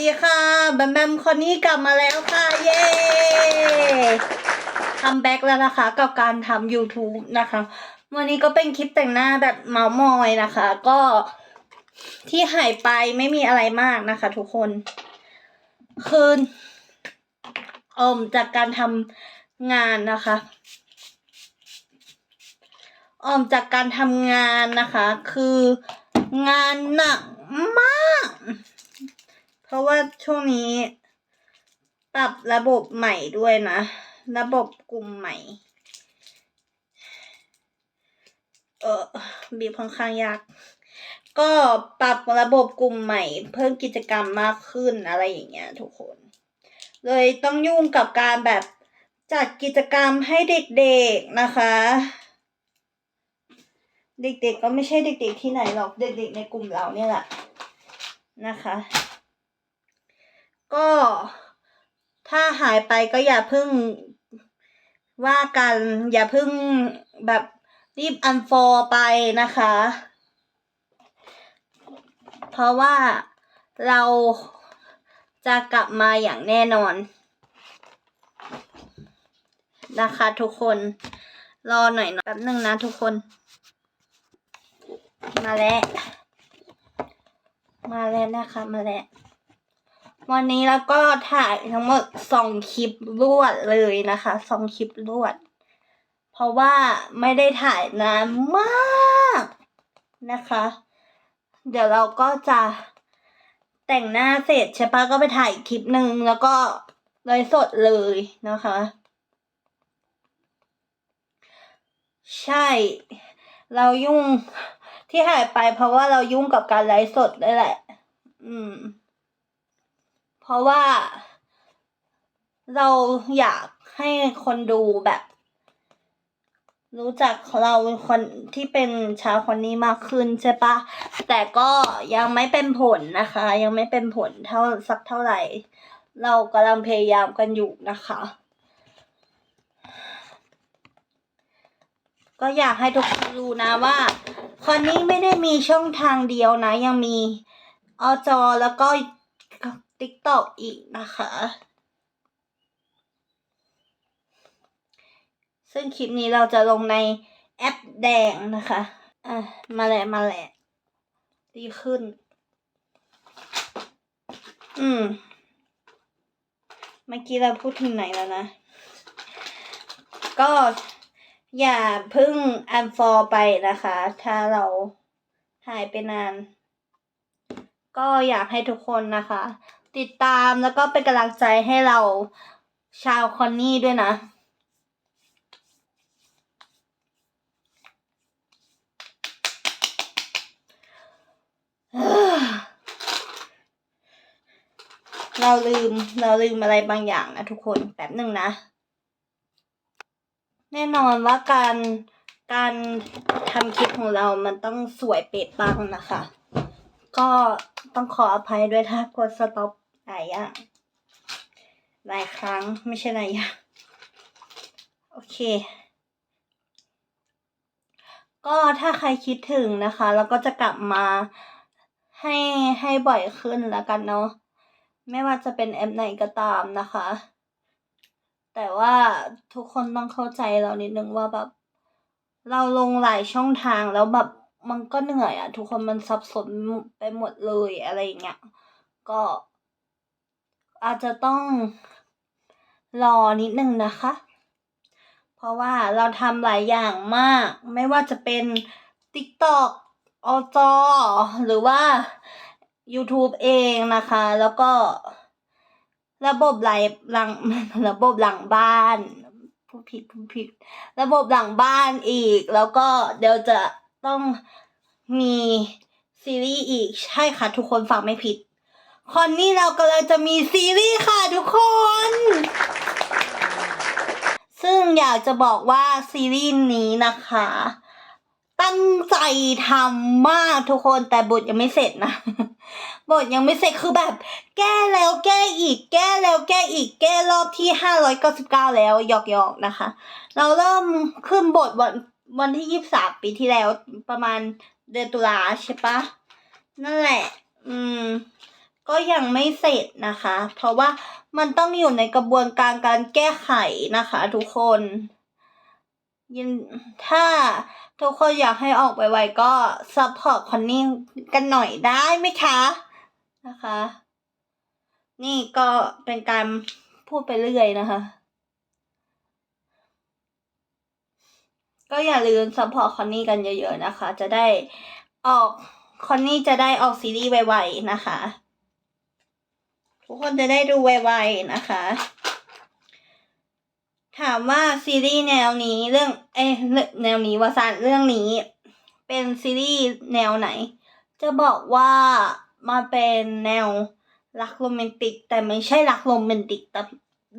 ดีค่ะแบมแบมคนนี้กลับมาแล้วค่ะ เย้คัมแบ็กแล้วนะคะ กับการทำ YouTube นะคะ วันนี้ก็เป็นคลิปแต่งหน้าแบบเมาส์มอยนะคะ ก็ที่หายไปไม่มีอะไรมากนะคะ ทุกคน คืนอมจากการทำงานนะคะออมจากการทำงานนะคะ คืองานหนักมาก ราะว่าช่วงนี้ ปรับระบบใหม่ด้วยนะ ระบบกลุ่มใหม่ เออบีบค่อนข้างยาก ก็ปรับระบบกลุ่มใหม่ เพิ่มกิจกรรมมากขึ้นอะไรอย่างเงี้ยทุกคน เลยต้องยุ่งกับการแบบจัดกิจกรรมให้เด็กๆนะคะ เด็กๆก็ไม่ใช่เด็กๆที่ไหนหรอกเด็กๆในกลุ่มเราเนี่ยแหละนะคะ ก็ถ้าหายไปก็อย่าพิ่งว่ากันอย่าพิ่งแบบรีบอันฟอร์ไปนะคะ เพราะว่าเราจะกลับมาอย่างแน่นอน นะคะทุกคนรอหน่อยนะแป๊บหนึ่งนะทุกคน มาแล้ว มาแล้วนะคะ มาแล้ว วันนี้แล้วก็ถ่ายทั้งหมดสองคลิปรวดเลยนะคะสองคลิปรวด เพราะว่าไม่ได้ถ่ายนานมากนะคะ เดี๋ยวเราก็จะแต่งหน้าเสร็จใช่ปะก็ไปถ่ายคลิปหนึ่งแล้วก็เลยสดเลยนะคะ ใช่ เรายุ่งที่หายไปเพราะว่าเรายุ่งกับการไลฟ์สดด้แหละ อืม เพราะว่า เราอยากให้คนดูแบบ รู้จักเราคนที่เป็นชาวคนนี้มากขึ้นใช่ปะแต่ก็ยังไม่เป็นผลนะคะ ยังไม่เป็นผลเท่าสักเท่าไหร่ เรากำลังพยายามกันอยู่นะคะก็อยากให้ทุกคนรู้นะว่าคนนี้ไม่ได้มีช่องทางเดียวนะ ยังมีอจอแล้วก็ TikTok อีกนะคะ ซึ่งคลิปนี้เราจะลงในแอปแดงนะคะ อะ มาแหละมาแหละ ดีขึ้น อืม เมื่อกี้เราพูดถึงไหนแล้วนะ ก็อย่าพึ่งอันฟอร์ไปนะคะ ถ้าเราหายไปนาน ก็อยากให้ทุกคนนะคะ ติดตามแล้วก็เป็นกำลังใจให้เราชาวคอนนี่ด้วยนะ เราลืมเราลืมอะไรบางอย่างนะทุกคนแป๊บหนึ่งนะ แน่นอนว่าการการทำคลิปของเรามันต้องสวยเป๊ะปังนะคะ ก็ต้องขออภัยด้วยถ้ากดสต็อป หลายอย่างหลายครั้งไม่ใช่หลายอย่างโอเค ก็ถ้าใครคิดถึงนะคะ แล้วก็จะกลับมาให้ให้บ่อยขึ้นแล้วกันเนาะไม่ว่าจะเป็นแอปไหนก็ตามนะคะ แต่ว่าทุกคนต้องเข้าใจเรานิดนึงว่าแบบ เราลงหลายช่องทางแล้วแบบมันก็เหนื่อยอะทุกคนมันสับสนไปหมดเลยอะไรอย่างเงี้ยก็ อาจจะต้องรอนิดนึงนะคะ เพราะว่าเราทำหลายอย่างมาก ไม่ว่าจะเป็น TikTok อจอหรือว่า YouTube เองนะคะ แล้วก็ระบบไหลหลังระบบหลังบ้านผู้ผิดผู้ผิด ระบบหลังบ้านอีก แล้วก็เดี๋ยวจะต้องมีซีรีส์อีกใช่ค่ะ ทุกคนฟังไม่ผิด คอนนี่เรากำลังจะมีซีรีส์ค่ะทุกคน ซึ่งอยากจะบอกว่าซีรีส์นี้นะคะ ตั้งใจทำมากทุกคนแต่บทยังไม่เสร็จนะ บทยังไม่เสร็จคือแบบ แก้แล้วแก้อีก แก้แล้วแก้อีก แก้รอบที่ห้าร้อยเก้าสิบเก้าแล้วหยอกหยอกๆนะคะ เราเริ่มขึ้นบทวันวันที่ยี่สามปีที่แล้วประมาณเดือนตุลาใช่ปะนั่นแหละ อืม ก็ยังไม่เสร็จนะคะ เพราะว่ามันต้องอยู่ในกระบวนการการแก้ไขนะคะ ทุกคนยินถ้าทุกคนอยากให้ออกไปไวๆก็ซัพพอร์ตคอนนี่กันหน่อยได้ไหมคะนะคะ นี่ก็เป็นการพูดไปเรื่อยนะคะ ก็อย่าลืมซัพพอร์ตคอนนี่กันเยอะๆนะคะ จะได้ออกคอนนี่จะได้ออกซีรีส์ไวๆนะคะ ทุกคนจะได้ดูไวๆนะคะ ถามว่าซีรีส์แนวนี้เรื่องเอ้แนวนี้วาสานเรื่องนี้ เป็นซีรีส์แนวไหน จะบอกว่ามาเป็นแนวรักโรแมนติก แต่ไม่ใช่รักโรแมนติกแต่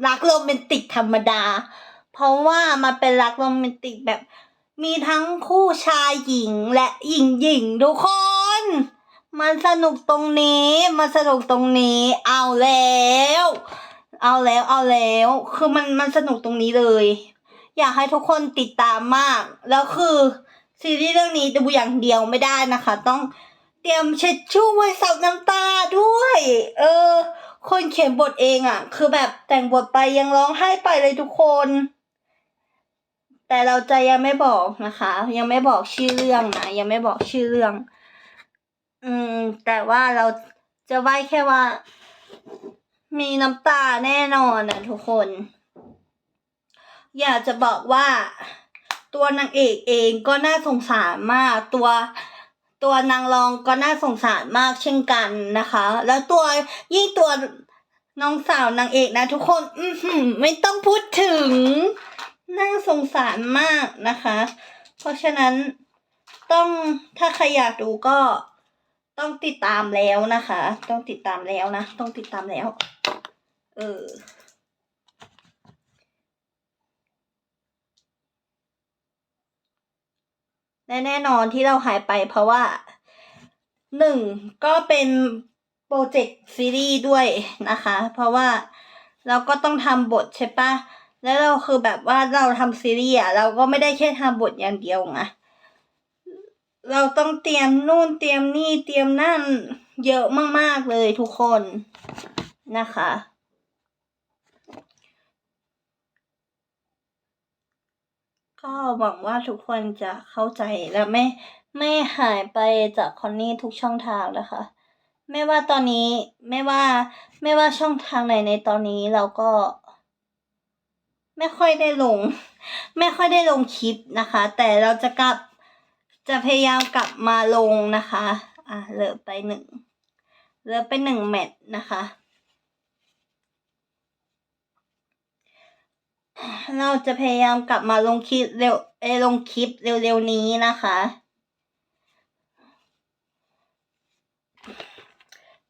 รักโรแมนติกธรรมดา เพราะว่ามาเป็นรักโรแมนติกแบบมีทั้งคู่ชายหญิงและหญิงหญิงทุกคน มันสนุกตรงนี้ มันสนุกตรงนี้ เอาแล้ว เอาแล้ว เอาแล้ว คือมันมันสนุกตรงนี้เลย อยากให้ทุกคนติดตามมาก แล้วคือซีรีส์เรื่องนี้ดูอย่างเดียวไม่ได้นะคะ ต้องเตรียมเช็ดชู่ไว้ซับน้ำตาด้วย เออ คนเขียนบทเองอะ่ะ คือแบบแต่งบทไปยังร้องไห้ไปเลยทุกคน แต่เราจะยังไม่บอกนะคะ ยังไม่บอกชื่อเรื่องนะ ยังไม่บอกชื่อเรื่อง อืม แต่ว่าเราจะไว้แค่ว่า มีน้ำตาแน่นอนนะทุกคน อยากจะบอกว่า ตัวนางเอกเองก็น่าสงสารมาก ตัวตัวนางรองก็น่าสงสารมากเช่นกันนะคะ แล้วตัวยิ่งตัวน้องสาวนางเอกนะทุกคน อือหือไม่ต้องพูดถึง น่าสงสารมากนะคะ เพราะฉะนั้นต้องถ้าใครอยากดูก็ ต้องติดตามแล้วนะคะ ต้องติดตามแล้วนะ ต้องติดตามแล้ว เออและแน่นอนที่เราหายไปเพราะว่าหนึ่งก็เป็นโปรเจกต์ซีรีส์ด้วยนะคะ เพราะว่าเราก็ต้องทำบทใช่ปะแล้วเราคือแบบว่าเราทำซีรีส์อะเราก็ไม่ได้แค่ทำบทอย่างเดียวไง เราต้องเตรียมนู่นเตรียมนี่เตรียมนั่นเยอะมาก ๆ เลยทุกคนนะคะ ก็หวังว่าทุกคนจะเข้าใจและไม่ไม่หายไปจากคอนนี่ทุกช่องทางนะคะ ไม่ว่าตอนนี้ไม่ว่าไม่ว่าช่องทางไหนในตอนนี้เราก็ ไม่ค่อยได้ลง ไม่ค่อยได้ลงคลิปนะคะ แต่เราจะกลับ จะพยายามกลับมาลงนะคะ อะเหลือไปหนึ่งเหลือไปหนึ่งแมตช์นะคะ เราจะพยายามกลับมาลงคลิปเร็วเอลงคลิปเร็วๆนี้นะคะ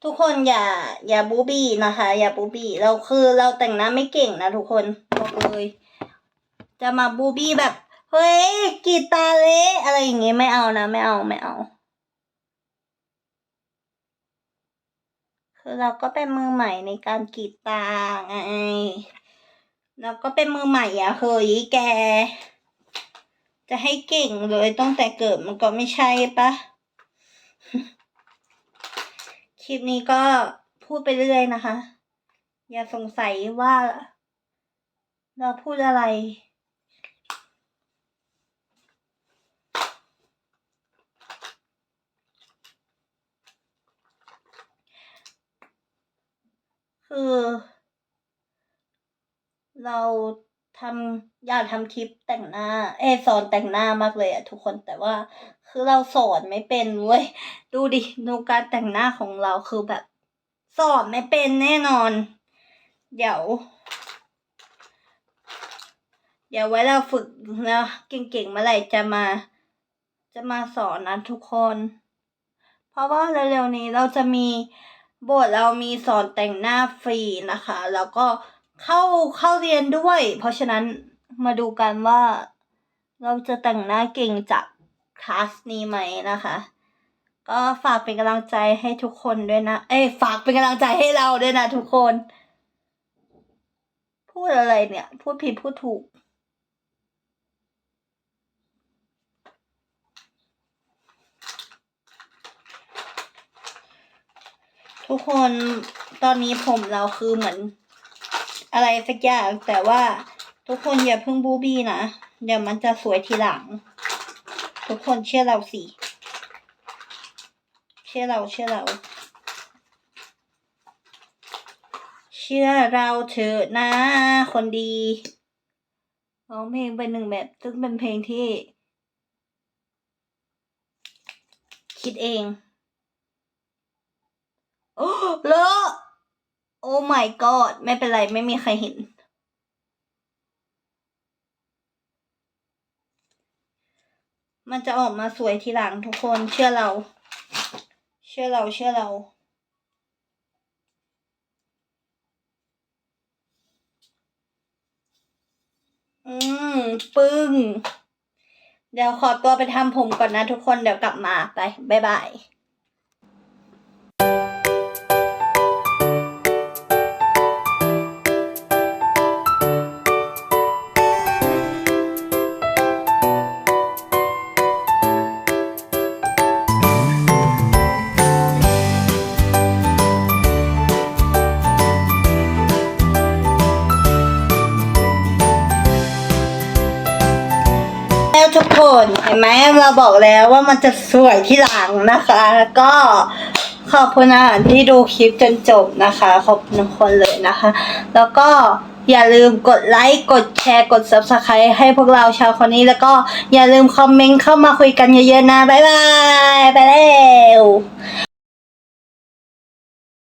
ทุกคนอย่าอย่าบูบี้นะคะ อย่าบูบี้เราคือเราแต่งหน้าไม่เก่งนะทุกคนบอกเลย จะมาบูบี้แบบ เฮ้ยกีตาเละอะไรอย่างเงี้ยไม่เอานะไม่เอาไม่เอา คือเราก็เป็นมือใหม่ในการกีตาไงเราก็เป็นมือใหม่อะเฮ้ยแก จะให้เก่งเลยตั้งแต่เกิดมันก็ไม่ใช่ปะคลิปนี้ก็พูดไปเรื่อยนะคะ อย่าสงสัยว่า เราพูดอะไร คือ เราทำอยากทำคลิปแต่งหน้า เอสอนแต่งหน้ามากเลยอะทุกคนแต่ว่าคือเราสอนไม่เป็นเว้ยดูดิดูการแต่งหน้าของเราคือแบบสอนไม่เป็นแน่นอน เดี๋ยว เดี๋ยวไว้เราฝึกนะเก่งๆเมื่อไหร่จะมา จะมาสอนนะทุกคน เพราะว่าเร็วๆนี้เราจะมี บทเรามีสอนแต่งหน้าฟรีนะคะ แล้วก็เข้าเข้าเรียนด้วย เพราะฉะนั้นมาดูกันว่า เราจะแต่งหน้าเก่งจากคลาสนี้ไหมนะคะ ก็ฝากเป็นกำลังใจให้ทุกคนด้วยนะ เอ้ยฝากเป็นกำลังใจให้เราด้วยนะทุกคน พูดอะไรเนี่ย พูดผิดพูดถูก ทุกคนตอนนี้ผมเราคือเหมือน อะไรสักอย่างแต่ว่าทุกคนอย่าเพิ่งบูบี้นะ เดี๋ยวมันจะสวยทีหลัง ทุกคนเชื่อเราสิ เชื่อเราเชื่อเรา เชื่อเราเถอะนะ คนดีร้องเพลงเป็นหนึ่งแบบซึ่งเป็นเพลงที่ คิดเอง เลอะ โอ้ my god ไม่เป็นไร ไม่มีใครเห็น มันจะออกมาสวยทีหลังทุกคนเชื่อเรา เชื่อเราเชื่อเราอืม ปึ้ง เดี๋ยวขอตัวไปทำผมก่อนนะทุกคนเดี๋ยวกลับมาไป บ๊ายบาย กคนเห็นไหมเราบอกแล้วว่ามันจะสวยที่หลังนะคะ ก็ขอบคุณอาหารที่ดูคลิปจนจบนะคะ ขอบคุณทุกคนเลยนะคะ แล้วก็อย่าลืมกดไลค์ กดแชร์ กด subscribe ให้พวกเราชาวคนนี้แล้วก็อย่าลืมคอมเมนต์เข้ามาคุยกันเยอะๆนะ บ๊ายบาย ไปแล้ว